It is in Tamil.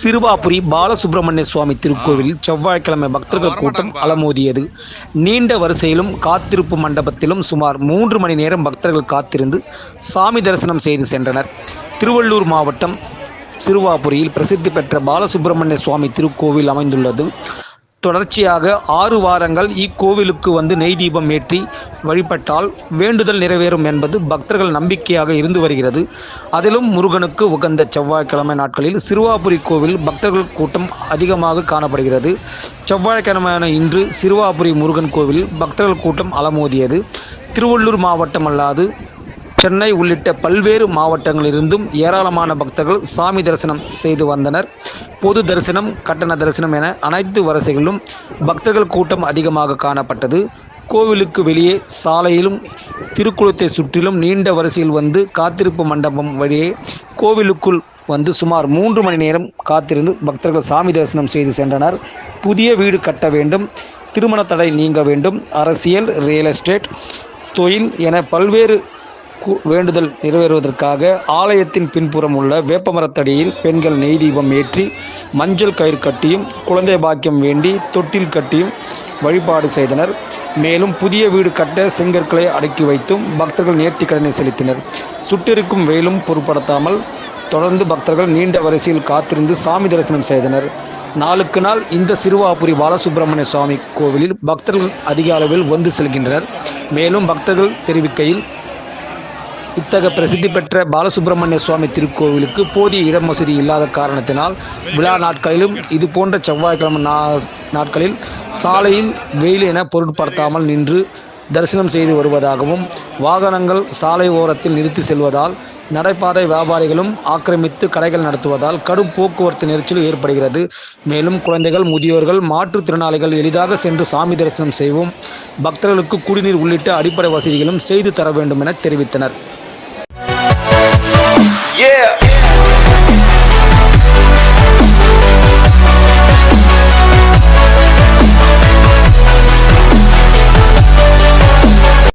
சிறுவாபுரி பாலசுப்பிரமணிய சுவாமி திருக்கோவிலில் செவ்வாய்க்கிழமை பக்தர்கள் கூட்டம் அலமோதியது. நீண்ட வரிசையிலும் காத்திருப்பு மண்டபத்திலும் சுமார் மூன்று மணி நேரம் பக்தர்கள் காத்திருந்து சாமி தரிசனம் செய்து சென்றனர். திருவள்ளூர் மாவட்டம் சிறுவாபுரியில் பிரசித்தி பெற்ற பாலசுப்பிரமணிய சுவாமி திருக்கோவில் அமைந்துள்ளது. தொடர்ச்சியாக ஆறு வாரங்கள் இக்கோவிலுக்கு வந்து நெய் தீபம் ஏற்றி வழிபட்டால் வேண்டுதல் நிறைவேறும் என்பது பக்தர்கள் நம்பிக்கையாக இருந்து வருகிறது. அதிலும் முருகனுக்கு உகந்த செவ்வாய்க்கிழமை நாட்களில் சிறுவாபுரி கோவில் பக்தர்கள் கூட்டம் அதிகமாக காணப்படுகிறது. செவ்வாய்க்கிழமையான இன்று சிறுவாபுரி முருகன் கோவில் பக்தர்கள் கூட்டம் அலமோதியது. திருவள்ளூர் மாவட்டம் அல்லாது சென்னை உள்ளிட்ட பல்வேறு மாவட்டங்களிலிருந்தும் ஏராளமான பக்தர்கள் சாமி தரிசனம் செய்து வந்தனர். பொது தரிசனம் கட்டண தரிசனம் என அனைத்து வரிசைகளிலும் பக்தர்கள் கூட்டம் அதிகமாக காணப்பட்டது. கோவிலுக்கு வெளியே சாலையிலும் திருக்குளத்தை சுற்றிலும் நீண்ட வரிசையில் வந்து காத்திருப்பு மண்டபம் வழியே கோவிலுக்குள் வந்து சுமார் மூன்று மணி நேரம் காத்திருந்து பக்தர்கள் சாமி தரிசனம் செய்து சென்றனர். புதிய வீடு கட்ட வேண்டும் திருமண தடை நீங்க வேண்டும் அரசியல் ரியல் எஸ்டேட் தொழில் என பல்வேறு வேண்டுதல் நிறைவேறுவதற்காக ஆலயத்தின் பின்புறம் உள்ள வேப்பமரத்தடியில் பெண்கள் நெய் தீபம் ஏற்றி மஞ்சள் கயிறு கட்டியும் குழந்தை பாக்கியம் வேண்டி தொட்டில் கட்டியும் வழிபாடு செய்தனர். மேலும் புதிய வீடு கட்ட செங்கற்களை அடக்கி வைத்தும் பக்தர்கள் நேர்த்தி கடனை செலுத்தினர். சுட்டிருக்கும் வெயிலும் பொருட்படுத்தாமல் தொடர்ந்து பக்தர்கள் நீண்ட வரிசையில் காத்திருந்து சாமி தரிசனம் செய்தனர். நாளுக்கு நாள் இந்த சிறுவாபுரி பாலசுப்பிரமணிய சுவாமி கோவிலில் பக்தர்கள் அதிக அளவில் வந்து செல்கின்றனர். மேலும் பக்தர்கள் தெரிவிக்கையில் இத்தகைய பிரசித்தி பெற்ற பாலசுப்பிரமணிய சுவாமி திருக்கோவிலுக்கு போதிய இடம் வசதி இல்லாத காரணத்தினால் விழா நாட்களிலும் இது போன்ற செவ்வாய்க்கிழமை நா- நாட்களில் சாலையில் வெயில் என பொருட்படுத்தாமல் நின்று தரிசனம் செய்து வருவதாகவும் வாகனங்கள் சாலை ஓரத்தில் நிறுத்தி செல்வதால் நடைபாதை வியாபாரிகளும் ஆக்கிரமித்து கடைகள் நடத்துவதால் கடும் போக்குவரத்து நெரிச்சல் ஏற்படுகிறது. மேலும் குழந்தைகள் முதியோர்கள் மாற்றுத்திறனாளிகள் எளிதாக சென்று சாமி தரிசனம் செய்வோம். பக்தர்களுக்கு குடிநீர் உள்ளிட்ட அடிப்படை வசதிகளும் செய்து தர வேண்டும் என தெரிவித்தனர். Yeah.